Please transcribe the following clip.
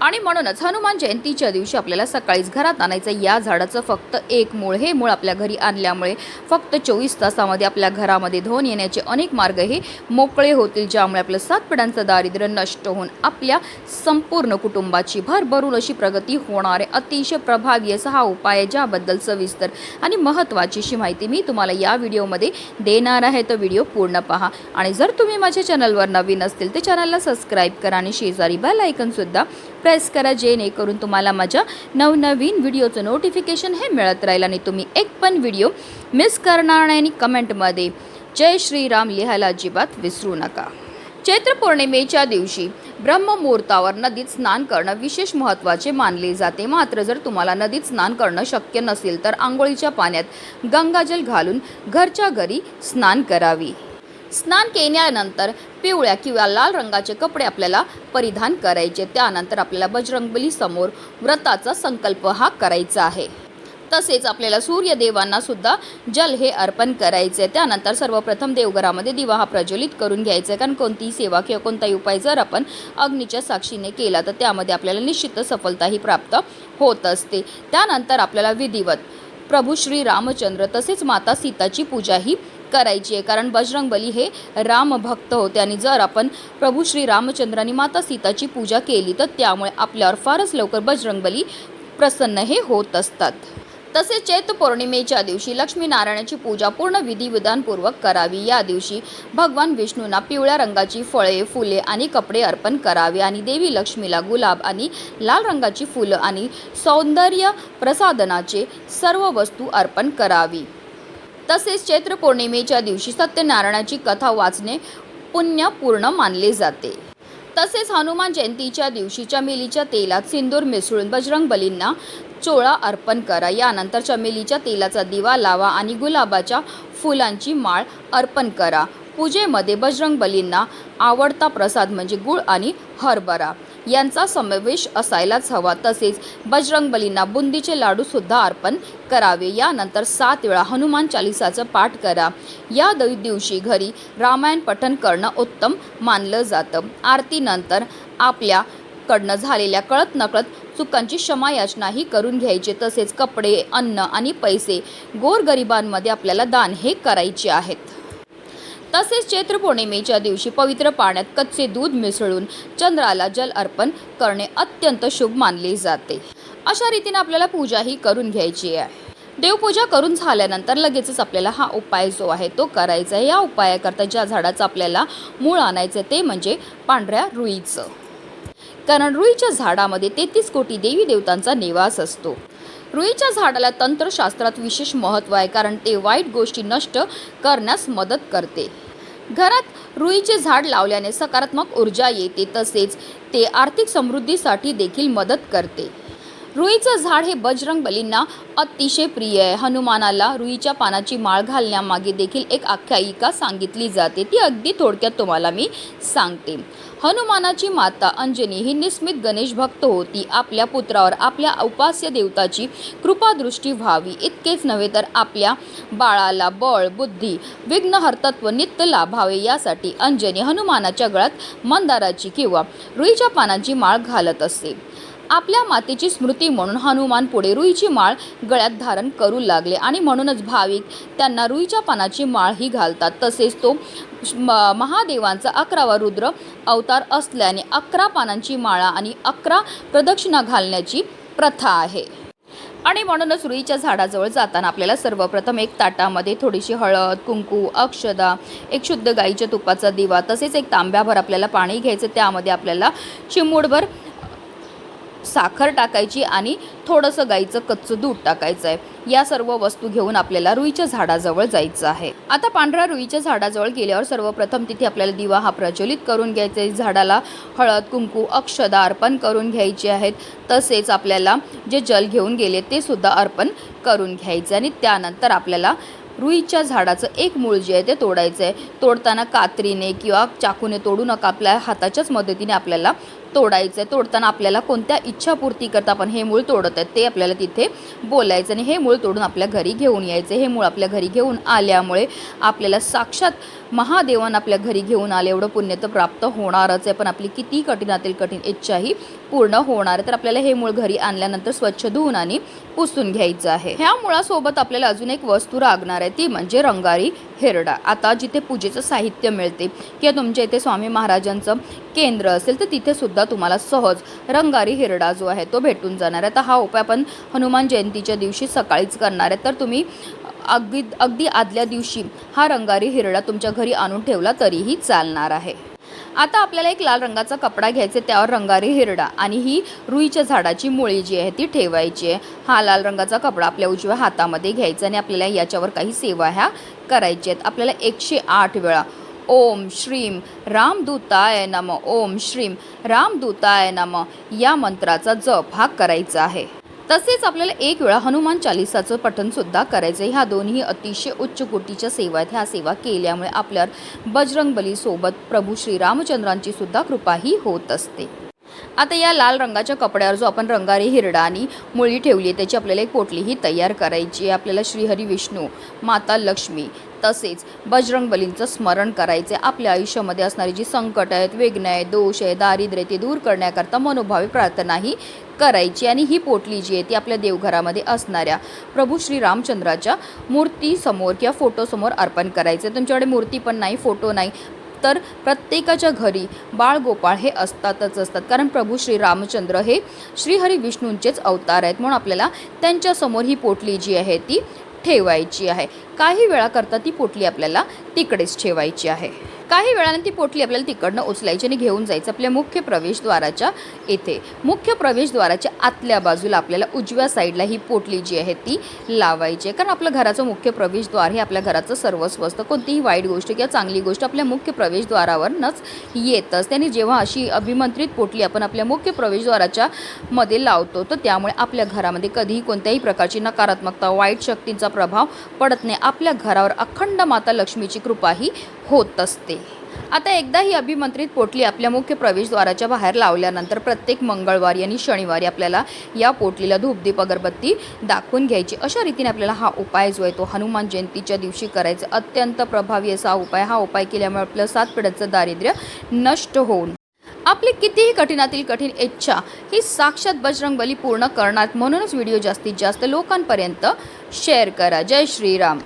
आणि म्हणूनच हनुमान जयंतीच्या दिवशी आपल्याला सकाळीच घरात आणायचं या झाडाचं फक्त एक मूळ हे मूळ आपल्या घरी आणल्यामुळे फक्त चोवीस तासामध्ये आपल्या घरामध्ये धोन येण्याचे अनेक मार्ग हे मोकळे होतील ज्यामुळे आपलं सात पिढ्यांचं दारिद्र्य नष्ट होऊन आपल्या संपूर्ण कुटुंबाची भरभरून अशी प्रगती होणारे अतिशय प्रभावी असा हा उपाय आहे ज्याबद्दल सविस्तर आणि महत्त्वाची अशी माहिती मी तुम्हाला या व्हिडिओमध्ये देणार आहे. तर व्हिडिओ पूर्ण पहा. आणि जर तुम्ही माझ्या चॅनलवर नवीन असतील तर चॅनलला सबस्क्राईब करा आणि शेजारी बेल ऐकनसुद्धा प्रेस करा जेणेकरून तुम्हाला माझ्या नवनवीन व्हिडिओचं नोटिफिकेशन हे मिळत राहील आणि तुम्ही एक पण व्हिडिओ मिस करणार नाही आणि कमेंटमध्ये जय श्रीराम लिहायला अजिबात विसरू नका. चैत्र पौर्णिमेच्या दिवशी ब्रह्ममुहूर्तावर नदीत स्नान करणं विशेष महत्त्वाचे मानले जाते. मात्र जर तुम्हाला नदीत स्नान करणं शक्य नसेल तर आंघोळीच्या पाण्यात गंगाजल घालून घरच्या घरी स्नान करावी. स्नान केल्यानंतर पिवळ्या किंवा लाल रंगाचे कपडे आपल्याला परिधान करायचे. त्यानंतर आपल्याला बजरंगबली समोर व्रताचा संकल्प हा करायचा आहे. तसेच आपल्याला सूर्यदेवांना सुद्धा जल हे अर्पण करायचे. त्यानंतर सर्वप्रथम देवघरामध्ये दिवा हा प्रज्वलित करून घ्यायचा. आहे कारण कोणतीही सेवा किंवा कोणताही उपाय जर आपण अग्नीच्या साक्षीने केला तर त्यामध्ये आपल्याला निश्चित सफलताही प्राप्त होत असते. त्यानंतर आपल्याला विधिवत प्रभू श्री रामचंद्र तसेच माता सीताची पूजाही करायची आहे. कारण बजरंग बली हे रामभक्त होते आणि जर आपण प्रभू श्री रामचंद्रांनी माता सीताची पूजा केली तर त्यामुळे आपल्यावर फारच लवकर बजरंग बली प्रसन्न हे होत असतात. तसेच चैत्र पौर्णिमेच्या दिवशी लक्ष्मीनारायणाची पूजा पूर्ण विधिविधानपूर्वक करावी. या दिवशी भगवान विष्णूंना पिवळ्या रंगाची फळे फुले आणि कपडे अर्पण करावे आणि देवी लक्ष्मीला गुलाब आणि लाल रंगाची फुलं आणि सौंदर्य प्रसादनाचे सर्व वस्तू अर्पण करावी. तसेच चैत्र पौर्णिमेच्या दिवशी सत्यनारायणाची कथा वाचणे पुण्यपूर्ण मानले जाते. तसेच हनुमान जयंतीच्या दिवशी चमेलीच्या तेलात सिंदूर मिसळून बजरंग बलींना चोळा अर्पण करा. यानंतर चमेलीच्या तेलाचा दिवा लावा आणि गुलाबाच्या फुलांची माळ अर्पण करा. पूजेमध्ये बजरंग बलींना आवडता प्रसाद म्हणजे गुळ आणि हरभरा. यांचा समावेश असायलाच हवा. तसेच बजरंग बलींना बुंदीचे लाडूसुद्धा अर्पण करावे. यानंतर सात वेळा हनुमान चालिसाचं पाठ करा. या द दिवशी घरी रामायण पठण करणं उत्तम मानलं जातं. आरतीनंतर आपल्याकडनं झालेल्या कळत नकळत चुकांची क्षमायाचनाही करून घ्यायची. तसेच कपडे अन्न आणि पैसे गोरगरिबांमध्ये आपल्याला दान हे करायचे आहेत. तसेच चैत्र पौर्णिमेच्या दिवशी पवित्र पाण्यात कच्चे दूध मिसळून चंद्राला जल अर्पण करणे अत्यंत शुभ मानले जाते. अशा रीतीने आपल्याला पूजाही करून घ्यायची आहे. देवपूजा करून झाल्यानंतर लगेचच आपल्याला हा उपाय जो आहे तो करायचा आहे. या उपायाकरता ज्या झाडाचं आपल्याला मूळ आणायचं ते म्हणजे पांढऱ्या रुईचं. कारण रुईच्या झाडामध्ये तेहतीस कोटी देवी देवतांचा निवास असतो. रुईच्या झाडाला तंत्रशास्त्रात विशेष महत्त्व आहे कारण ते वाईट गोष्टी नष्ट करण्यास मदत करते. घरात रुईचे झाड लावल्याने सकारात्मक ऊर्जा येते तसेच ते आर्थिक समृद्धीसाठी देखील मदत करते. रुईचं झाड हे बजरंग बलींना अतिशय प्रिय आहे. हनुमानाला रुईच्या पानाची माळ घालण्यामागे देखील एक आख्यायिका सांगितली जाते. ती अगदी थोडक्यात तुम्हाला मी सांगते. हनुमानाची माता अंजनी ही निस्मित गणेश भक्त होती. आपल्या पुत्रावर आपल्या उपास्य देवताची कृपादृष्टी व्हावी. इतकेच नव्हे तर आपल्या बाळाला बळ बुद्धी विघ्नहर्तत्व नित्य लाभावे यासाठी अंजनी हनुमानाच्या गळ्यात मंदाराची किंवा रुईच्या पानांची माळ घालत असे. आपल्या मातेची स्मृती म्हणून हनुमान पुढे रुईची माळ गळ्यात धारण करू लागले आणि म्हणूनच भाविक त्यांना रुईच्या पानाची माळ ही घालतात. तसेच तो म- महादेवांचा अकरावा रुद्र अवतार असल्याने अकरा पानांची माळा आणि अकरा प्रदक्षिणा घालण्याची प्रथा आहे. आणि म्हणूनच रुईच्या झाडाजवळ जाताना आपल्याला सर्वप्रथम एक ताटामध्ये थोडीशी हळद कुंकू अक्षदा एक शुद्ध गाईच्या तुपाचा दिवा तसेच एक तांब्याभर आपल्याला पाणी घ्यायचं. त्यामध्ये आपल्याला चिमूडभर साखर टाकायची आणि थोडंसं गाईचं कच्चं दूध टाकायचं आहे. या सर्व वस्तू घेऊन आपल्याला रुईच्या झाडाजवळ जायचं आहे. आता पांढऱ्या रुईच्या झाडाजवळ गेल्यावर सर्वप्रथम तिथे आपल्याला दिवा हा प्रज्वलित करून घ्यायचा आहे. झाडाला हळद कुंकू अक्षदा अर्पण करून घ्यायचे आहेत. तसेच आपल्याला जे जल घेऊन गेले ते सुद्धा अर्पण करून घ्यायचे आणि त्यानंतर आपल्याला रुईच्या झाडाचं एक मूळ जे आहे ते तोडायचं आहे. तोडताना कात्रीने किंवा चाकूने तोडू नका आपल्या हाताच्याच मदतीने आपल्याला तोडायचं आहे. तोडताना आपल्याला कोणत्या इच्छापूर्ती करता आपण हे मूळ तोडत आहेत ते आपल्याला तिथे बोलायचं आणि हे मूळ तोडून आपल्या घरी घेऊन यायचं हे मूळ आपल्या घरी घेऊन आल्यामुळे आपल्याला साक्षात महादेवान आपल्या घरी घेऊन आले. एवढं पुण्य तर प्राप्त होणारच आहे. पण आपली किती कठीणातील कठीण इच्छाही पूर्ण होणार आहे तर आपल्याला हे मूळ घरी आणल्यानंतर स्वच्छ धुवून आणि पुसून घ्यायचं आहे. ह्या मुळासोबत आपल्याला अजून एक वस्तू लागणार आहे ती म्हणजे रंगारी हिरडा. आता जिथे पूजेचं साहित्य मिळते किंवा तुमच्या इथे स्वामी महाराजांचं केंद्र असेल तर तिथे सुद्धा तुम्हाला सहज रंगारी हिरडा जो आहे तो भेटून जाणार आहे. तर हा उपाय आपण हनुमान जयंतीच्या दिवशी सकाळीच करणार आहे. तर तुम्ही अगदी अगदी आदल्या दिवशी हा रंगारी हिरडा तुमच्या घरी आणून ठेवला तरीही चालणार आहे. आता आपल्याला एक लाल रंगाचा कपडा घ्यायचा आहे, त्यावर रंगारी हिरडा आणि ही रुईच्या झाडाची मुळी जी आहे ती ठेवायची आहे. हा लाल रंगाचा कपडा आपल्या उजव्या हातामध्ये घ्यायचा आणि आपल्याला याच्यावर काही सेवा ह्या करायच्या आहेत. आपल्याला एकशे आठ वेळा. ओम श्रीम रामदूताय नम. ओम श्रीम रामदूताय नम. या मंत्राचा जप हा करायचा आहे. तसेच आपल्याला एक वेळा हनुमान चालिसाचं पठणसुद्धा करायचं आहे. ह्या दोन्ही अतिशय उच्च कोटीच्या सेवा आहेत. ह्या सेवा केल्यामुळे आपल्यावर बजरंगबलीसोबत प्रभू श्रीरामचंद्रांची सुद्धा कृपाही होत असते. आता या लाल रंगाच्या कपड्यावर जो आपण रंगारी हिरडा आणि मुळी ठेवली आहे त्याची आपल्याला एक पोटलीही तयार करायची आहे. आपल्याला श्रीहरी विष्णू माता लक्ष्मी तसेच बजरंग बलींचं स्मरण करायचे. आपल्या आयुष्यामध्ये असणारी जी संकट आहेत विघ्न आहे दोष आहे दारिद्र्य ते दूर करण्याकरता मनोभावी प्रार्थनाही करायची आणि ही पोटली जी आहे ती आपल्या देवघरामध्ये असणाऱ्या प्रभू श्री रामचंद्राच्या मूर्तीसमोर किंवा फोटोसमोर अर्पण करायचं. तुमच्याकडे मूर्ती पण नाही फोटो नाही तर प्रत्येकाच्या घरी बाळ गोपाळ हे असतातच असतात. कारण प्रभू श्री रामचंद्र हे श्रीहरी विष्णूंचेच अवतार आहेत. म्हणून आपल्याला त्यांच्यासमोर ही पोटली जी आहे ती ठेवायची आहे. काही वेळाकरता ती पोटली आपल्याला तिकडेच ठेवायची आहे. काही वेळाने ती पोटली आपल्याला तिकडनं उचलायची आणि घेऊन जायचं आपल्या मुख्य प्रवेशद्वाराच्या येथे. मुख्य प्रवेशद्वाराच्या आतल्या बाजूला आपल्याला उजव्या साईडला ही पोटली जी आहे ती लावायची आहे. कारण आपलं घराचं मुख्य प्रवेशद्वार हे आपल्या घराचं सर्वस्व असतं कोणतीही वाईट गोष्ट किंवा चांगली गोष्ट आपल्या मुख्य प्रवेशद्वारावरनंच येतच आणि जेव्हा अशी अभिमंत्रित पोटली आपण आपल्या मुख्य प्रवेशद्वाराच्या मध्ये लावतो तर त्यामुळे आपल्या घरामध्ये कधीही कोणत्याही प्रकारची नकारात्मकता वाईट शक्तींचा प्रभाव पडत नाही. आपल्या घरावर अखंड माता लक्ष्मीची कृपाही होत असते. आता एकदा ही अभिमंत्रित पोटली आपल्या मुख्य प्रवेशद्वाराच्या बाहेर लावल्यानंतर प्रत्येक मंगळवारी आणि शनिवारी आपल्याला या पोटलीला धूपदीप अगरबत्ती दाखवून घ्यायची. अशा रीतीने आपल्याला हा उपाय जो आहे तो हनुमान जयंतीच्या दिवशी करायचा. अत्यंत प्रभावी असा उपाय. हा उपाय केल्यामुळे आपलं सात पिढ्याचं दारिद्र्य नष्ट होऊन आपली कितीही कठीणातील कठीण इच्छा ही साक्षात बजरंग बली पूर्ण करणार. म्हणूनच व्हिडिओ जास्तीत जास्त लोकांपर्यंत शेअर करा. जय श्रीराम.